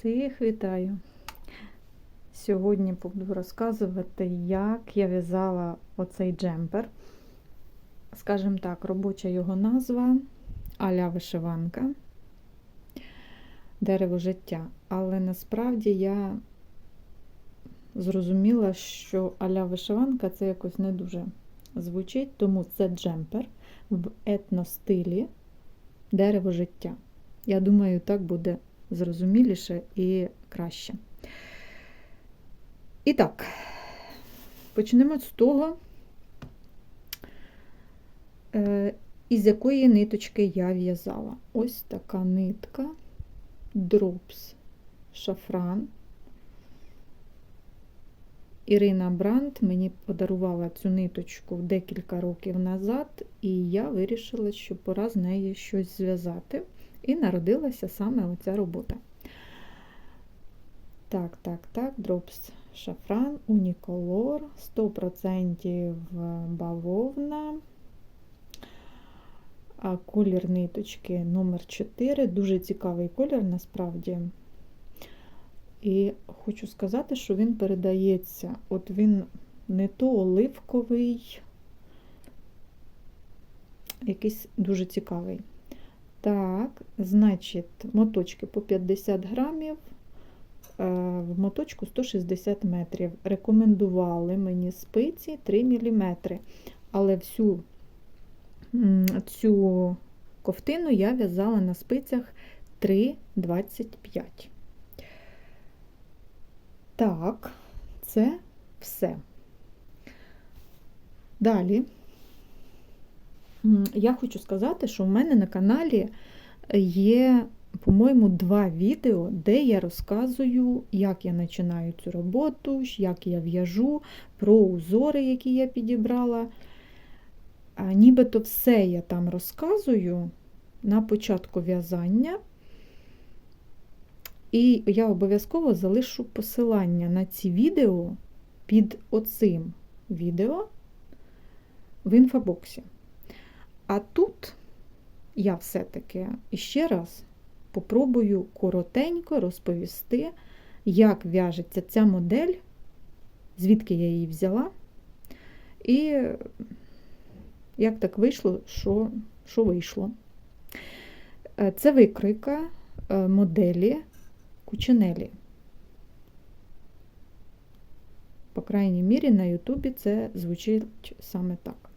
Всіх вітаю! Сьогодні буду розказувати, як я в'язала оцей джемпер. Скажімо так, робоча його назва Аля вишиванка, дерево життя. Але насправді я зрозуміла, що Аля вишиванка це якось не дуже звучить, тому це джемпер в етностилі дерево життя. Я думаю, так буде зрозуміліше і краще. І так, почнемо з того, е, із якої ниточки я в'язала. Ось така нитка, дропс, шафран. Ірина Брандт мені подарувала цю ниточку декілька років назад, і я вирішила, що пора з нею щось зв'язати. І народилася саме оця робота. Так, так, так, дропс шафран, уніколор, 100% бавовна. А колір ниточки номер 4 Дуже цікавий колір насправді. І хочу сказати, що він передається. От він не то оливковий, якийсь дуже цікавий. Так, значить, моточки по 50 грамів, в моточку 160 метрів. Рекомендували мені спиці 3 мм. Але всю цю ковтину я в'язала на спицях 3,25. Так, це все. Далі я хочу сказати, що в мене на каналі є, по-моєму, два відео, де я розказую, як я починаю цю роботу, як я в'яжу, про узори, які я підібрала. А Нібито все я там розказую на початку в'язання. І я обов'язково залишу посилання на ці відео під оцим відео в інфобоксі. А тут я все-таки іще раз попробую коротенько розповісти, як в'яжеться ця модель, звідки я її взяла, і як так вийшло, що, що вийшло. Це викройка моделі Кучинелі. По крайній мірі, на Ютубі це звучить саме так.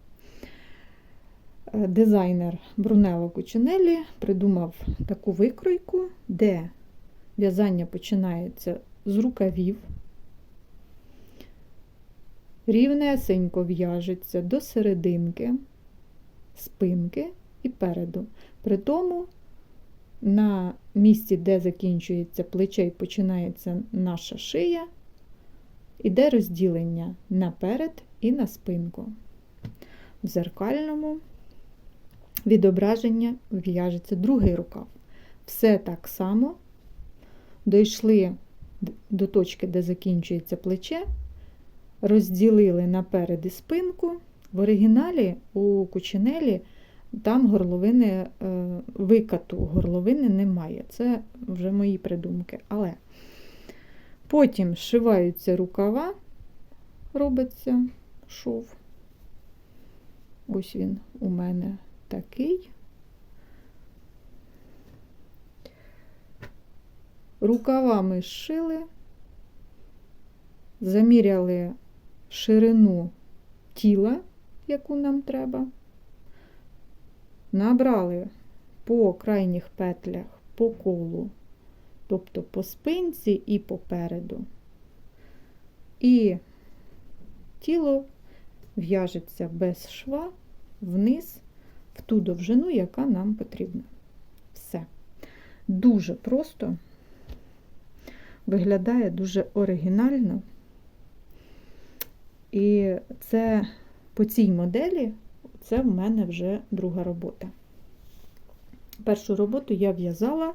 Дизайнер Брунелло Кучинелі придумав таку викройку, де в'язання починається з рукавів, рівнесенько в'яжеться до серединки, спинки і переду. При тому на місці, де закінчується плече і починається наша шия, іде розділення наперед і на спинку. В зеркальному відображення в'яжеться другий рукав. Все так само дійшли до точки, де закінчується плече, розділили наперед спинку. В оригіналі у кучинелі там горловини, е, викату горловини немає. Це вже мої придумки. Але потім зшиваються рукава, робиться шов. Ось він у мене такий. Рукавами зшили, заміряли ширину тіла, яку нам треба, набрали по крайніх петлях по колу, тобто по спинці і попереду, і тіло в'яжеться без шва вниз в ту довжину, яка нам потрібна. Все. Дуже просто, виглядає дуже оригінально. І це по цій моделі це в мене вже друга робота. Першу роботу я в'язала,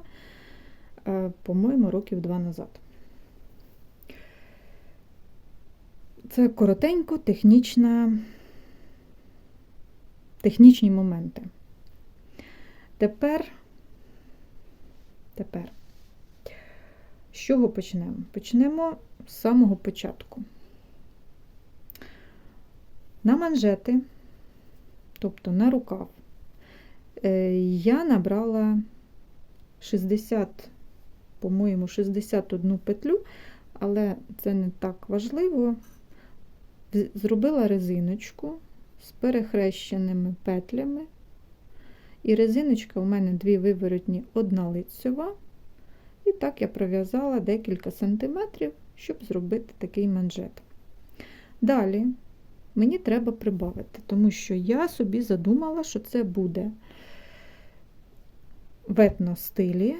е, по-моєму, років два назад. Це коротенько, технічна, технічні моменти. Тепер, тепер, З чого почнемо? Почнемо з самого початку. На манжети, тобто на рукав, е, я набрала 60, по-моєму, 61 петлю, але це не так важливо. Зробила резиночку з перехрещеними петлями. І резиночка у мене дві виворотні, одна лицьова. І так я пров'язала декілька сантиметрів, щоб зробити такий манжет. Далі мені треба прибавити, тому що я собі задумала, що це буде в етностилі,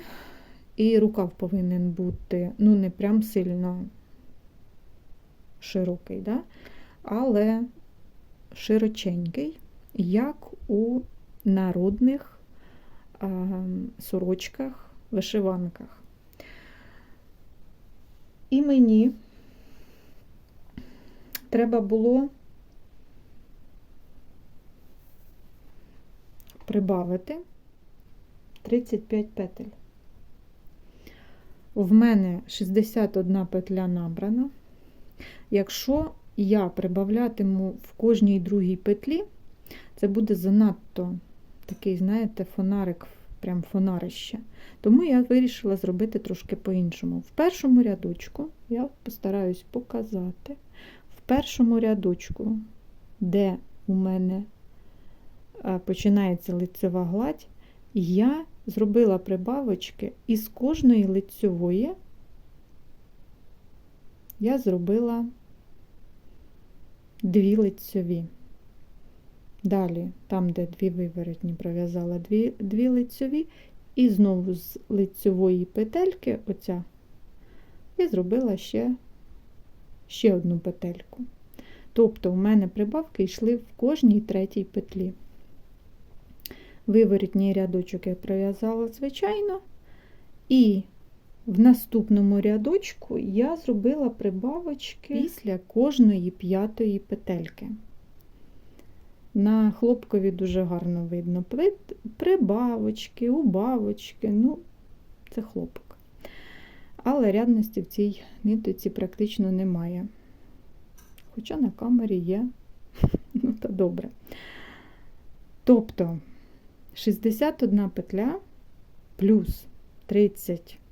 і рукав повинен бути, ну, не прям сильно широкий, да? але широченький, як у народних сорочках, вишиванках. І мені треба було прибавити 35 петель. В мене 61 петля набрана. Якщо я прибавлятиму в кожній другій петлі, це буде занадто такий, знаєте, фонарик, прям фонарище. Тому я вирішила зробити трошки по-іншому. В першому рядочку я постараюсь показати. В першому рядочку, де у мене е, починається лицева гладь, я зробила прибавочки із кожної лицьової я зробила дві лицьові. Далі, там, де дві виворотні, пров'язала дві, дві лицьові, і знову з лицьової петельки, оця, і зробила ще, ще одну петельку. Тобто, у мене прибавки йшли в кожній третій петлі. Виворотній рядочок я пров'язала звичайно, і в наступному рядочку я зробила прибавочки після кожної п'ятої петельки. На хлопкові дуже гарно видно прибавочки, убавочки, ну, це хлопок. Але рядності в цій нитоці практично немає. Хоча на камері є, ну та добре. Тобто 61 петля плюс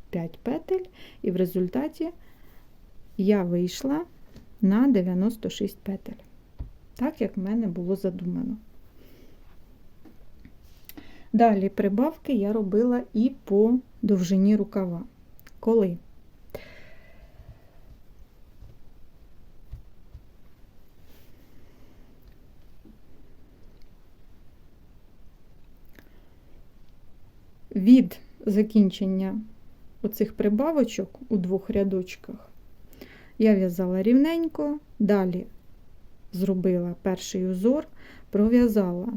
35 петель, і в результаті я вийшла на 96 петель так як в мене було задумано. Далі прибавки я робила і по довжині рукава. Коли? Від закінчення оцих прибавочок у двох рядочках я в'язала рівненько, далі зробила перший узор, пров'язала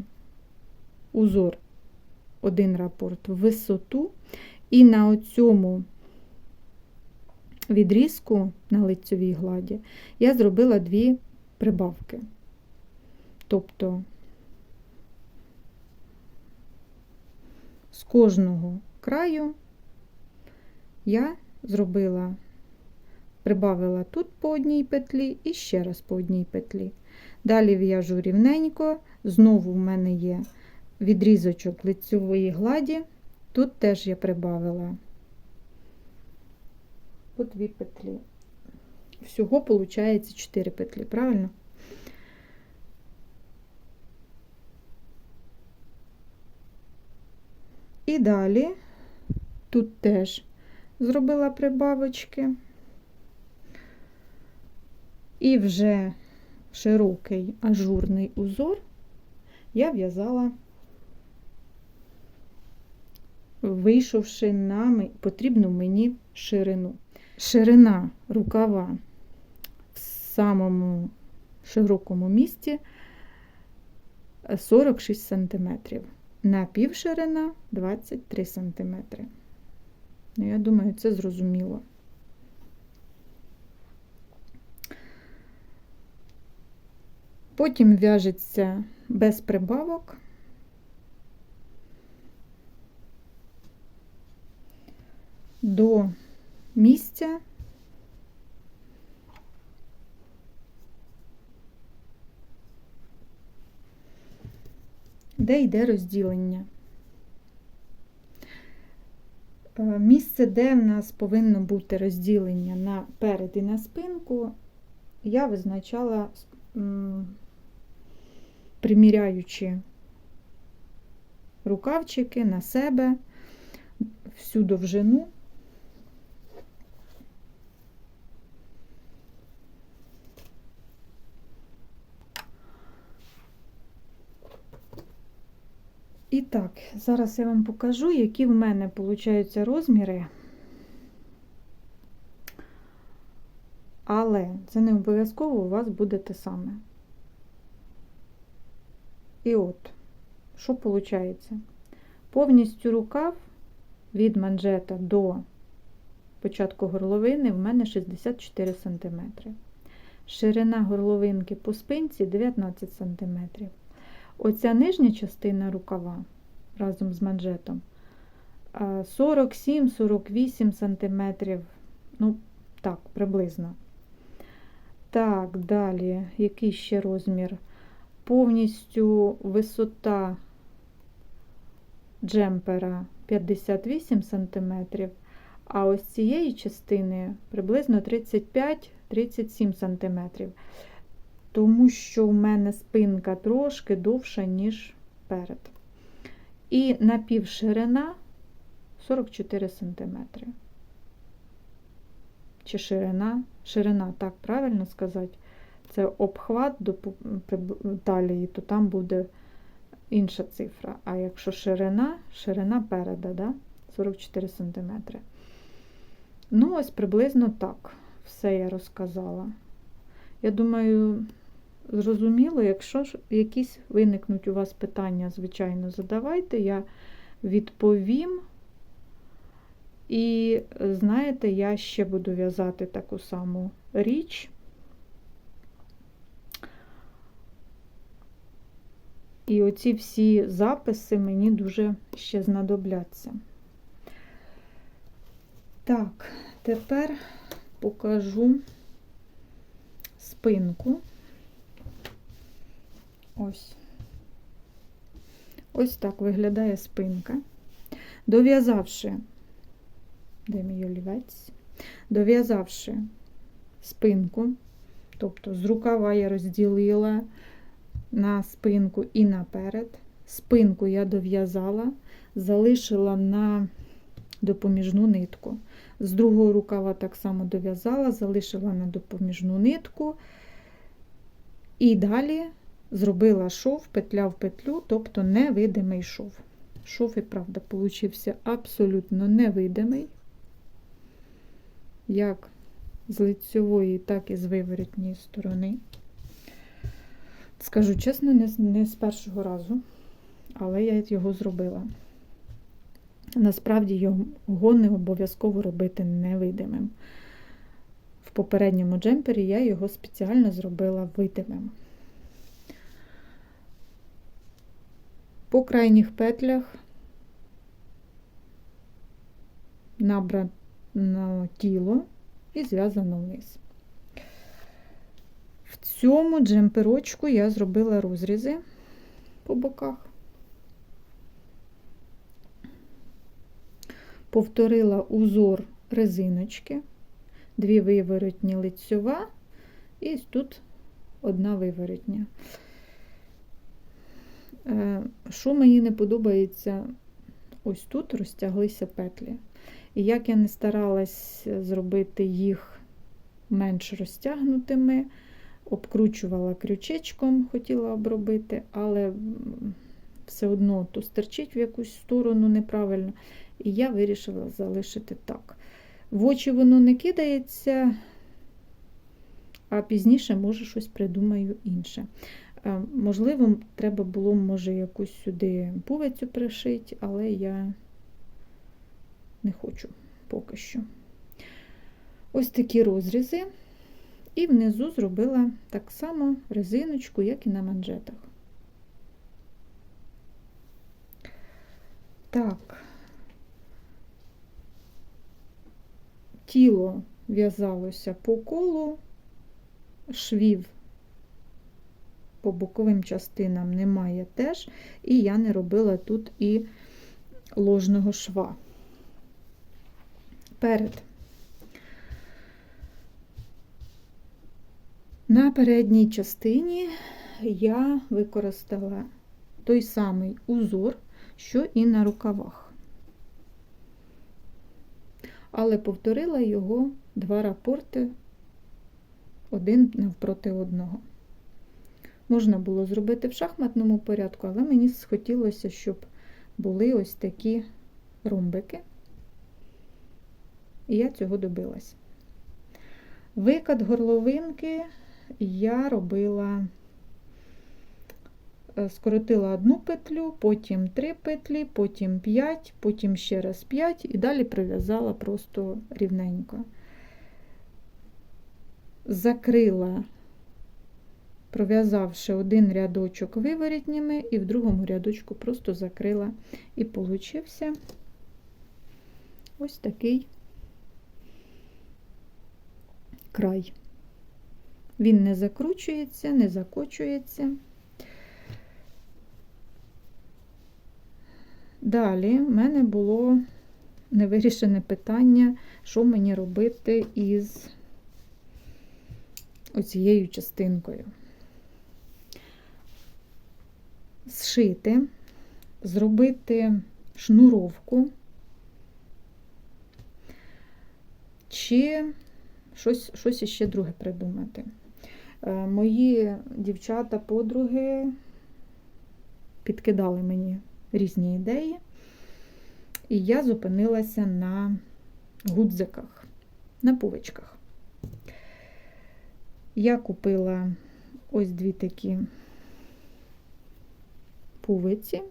узор один рапорт в висоту, і на оцьому відрізку на лицьовій гладі я зробила дві прибавки. Тобто з кожного краю я зробила, прибавила тут по одній петлі і ще раз по одній петлі. Далі в'яжу рівненько, знову в мене є відрізочок лицьової гладі, тут теж я прибавила по дві петлі. Всього виходить 4 петлі, правильно? І далі тут теж зробила прибавочки, і вже широкий ажурний узор я в'язала, вийшовши на потрібну мені ширину. Ширина рукава в самому широкому місці 46 см. На півширина 23 см. Ну, я думаю, це зрозуміло. Потім в'яжеться без прибавок. До місця. Де йде розділення? Місце, де в нас повинно бути розділення на перед і на спинку, я визначала, приміряючи рукавчики на себе всю довжину. І так, зараз я вам покажу, які в мене получаються розміри. Але це не обов'язково у вас буде те саме. І от, що виходить? Повністю рукав від манжета до початку горловини в мене 64 см. Ширина горловинки по спинці 19 см. Оця нижня частина рукава разом з манжетом 47-48 см. Ну, так, приблизно. Так, далі, який ще розмір? Повністю висота джемпера 58 см, а ось цієї частини приблизно 35-37 см. Тому що в мене спинка трошки довша, ніж перед. І напівширина 44 см. Чи ширина? Ширина, так правильно сказати. Це обхват до талії, то там буде інша цифра. А якщо ширина, ширина переда, да? 44 см. Ну, ось приблизно так. Все я розказала. Я думаю, зрозуміло, якщо ж якісь виникнуть у вас питання, звичайно, задавайте, я відповім. І, знаєте, я ще буду в'язати таку саму річ. І оці всі записи мені дуже ще знадобляться. Так, тепер покажу спинку. Ось. Ось так виглядає спинка. Дов'язавши, де мій олівець, дов'язавши спинку, тобто з рукава я розділила на спинку і наперед. Спинку я дов'язала, залишила на допоміжну нитку. З другого рукава так само дов'язала, залишила на допоміжну нитку. І далі зробила шов, петля в петлю, тобто невидимий шов. Шов, і правда, получився абсолютно невидимий, як з лицьової, так і з виворотньої сторони. Скажу чесно, не, не з першого разу, але я його зробила. Насправді його не обов'язково робити невидимим. В попередньому джемпері я його спеціально зробила видимим. По крайніх петлях набрано тіло і зв'язано вниз. В цьому джемперочку я зробила розрізи по боках. повторила узор резиночки, дві виворотні лицьова, і тут одна виворотня. Що мені не подобається, ось тут розтяглися петлі. І як я не старалась зробити їх менш розтягнутими, обкручувала крючечком, хотіла обробити, але все одно то стерчить в якусь сторону неправильно. І я вирішила залишити так. В очі воно не кидається, а пізніше, може, щось придумаю інше. Е, можливо, треба було, може, якусь сюди пувицю пришити, але я не хочу поки що. Ось такі розрізи. І внизу зробила так само резиночку, як і на манжетах. Так, тіло в'язалося по колу, швів по боковим частинам немає теж, і я не робила тут і ложного шва. Перед. На передній частині я використала той самий узор, що і на рукавах, але повторила його два рапорти один навпроти одного. Можна було зробити в шахматному порядку, але мені схотілося, щоб були ось такі ромбики. І я цього добилась. Викат горловинки я робила, е, скоротила одну петлю, потім три петлі, потім 5, потім ще раз 5 і далі прив'язала просто рівненько. Закрила пров'язавши один рядочок виворітніми, і в другому рядочку просто закрила. І получився ось такий край. Він не закручується, не закочується. Далі в мене було невирішене питання, що мені робити із оцією частинкою. Зшити, зробити шнуровку чи щось щось іще друге придумати. Е, мої дівчата-подруги підкидали мені різні ідеї, і я зупинилася на гудзиках, на пувичках. Я купила ось дві такі пувиці.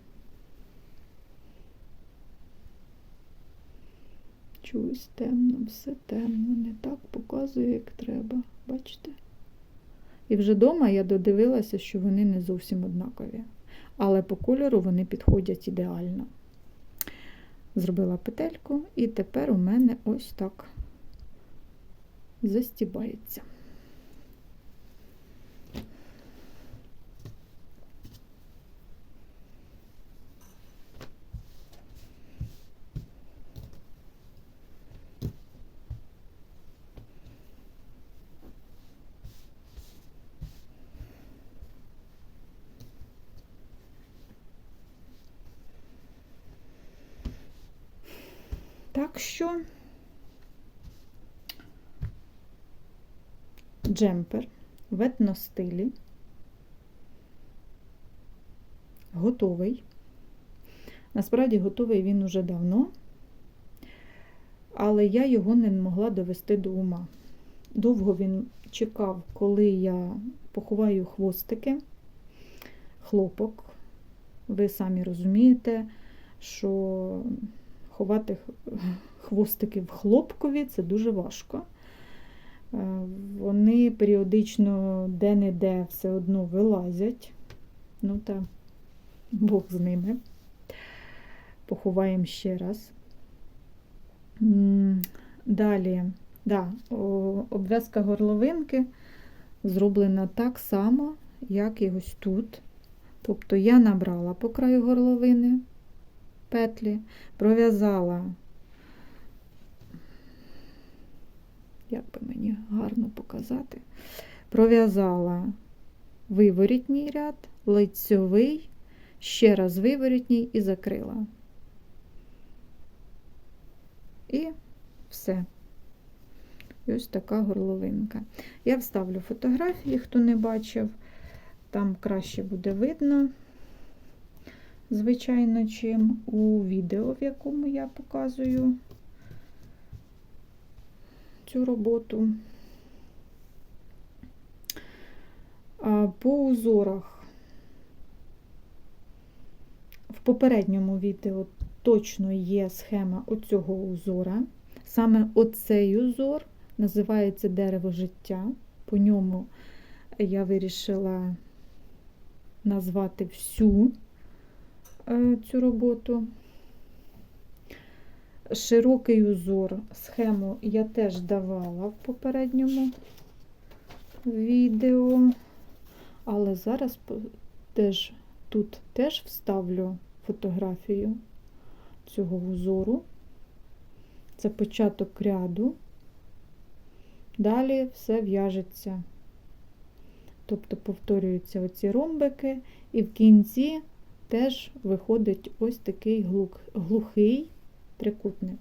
Чогось темно, все темно, не так показує, як треба. Бачите? І вже вдома я додивилася, що вони не зовсім однакові. Але по кольору вони підходять ідеально. Зробила петельку, і тепер у мене ось так застібається. Так що джемпер в етностилі готовий. Насправді готовий він уже давно, але я його не могла довести до ума. Довго він чекав, коли я поховаю хвостики, хлопок. Ви самі розумієте, що ховати хвостики в хлопкові це дуже важко. Е, вони періодично де-не-де все одно вилазять. Ну та Бог з ними. Поховаємо ще раз. Далі, да, обв'язка горловинки зроблена так само, як і ось тут. Тобто я набрала по краю горловини, петлі, пров'язала, як би мені гарно показати, пров'язала виворітній ряд, лицьовий, ще раз виворітній і закрила. І все. І ось така горловинка. Я вставлю фотографії, хто не бачив, там краще буде видно звичайно, чим у відео, в якому я показую цю роботу. По узорах в попередньому відео точно є схема оцього узора. Саме оцей узор називається дерево життя. По ньому я вирішила назвати всю цю роботу. Широкий узор, схему я теж давала в попередньому відео, але зараз теж тут теж вставлю фотографію цього узору. Це початок ряду. Далі все в'яжеться. Тобто повторюються оці ромбики, і в кінці теж виходить ось такий глух, глухий трикутник.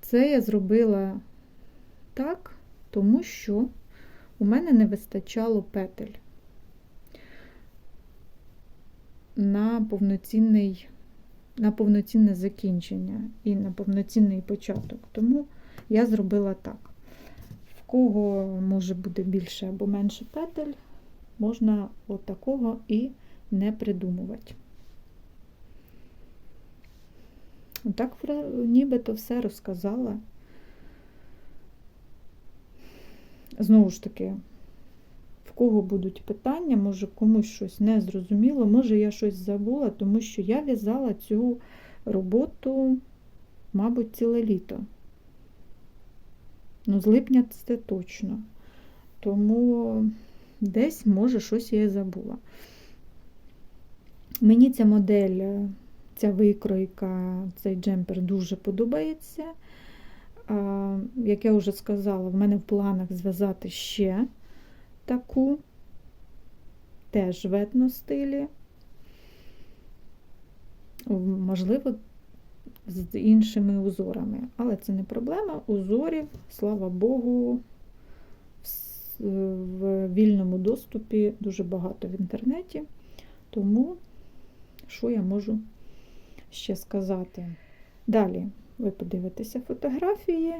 Це я зробила так, тому що у мене не вистачало петель на повноцінний, на повноцінне закінчення і на повноцінний початок. Тому я зробила так. В кого може буде більше або менше петель, можна от такого і не придумувати. Так, нібито все розказала. Знову ж таки, в кого будуть питання, може комусь щось не зрозуміло, може я щось забула, тому що я в'язала цю роботу, мабуть, ціле літо. Ну, з липня це точно. Тому десь, може, щось я забула. Мені ця модель, ця викройка, цей джемпер дуже подобається. Як я вже сказала, в мене в планах зв'язати ще таку, теж в етностилі. Можливо, з іншими узорами. Але це не проблема. Узорів, слава Богу, в вільному доступі дуже багато в інтернеті. Тому, що я можу ще сказати? Далі ви подивитеся фотографії,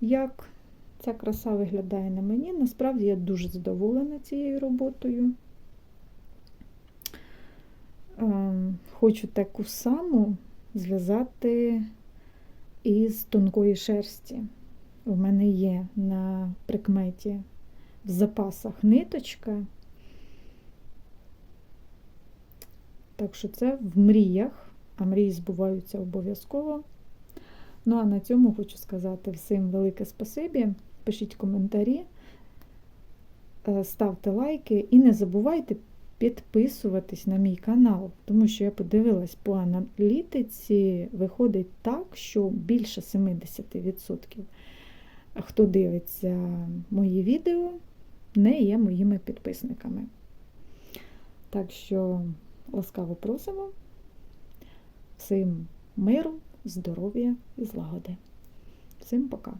як ця краса виглядає на мені. Насправді я дуже задоволена цією роботою. Ем, хочу таку саму зв'язати із тонкої шерсті. У мене є на прикметі в запасах ниточка. Так що це в мріях, а мрії збуваються обов'язково. Ну, а на цьому хочу сказати всім велике спасибі. Пишіть коментарі, е, ставте лайки і не забувайте підписуватись на мій канал, тому що я подивилась по аналітиці, виходить так, що більше 70% хто дивиться мої відео, не є моїми підписниками. Так що ласкаво просимо всім миру, здоров'я і злагоди. Всім пока!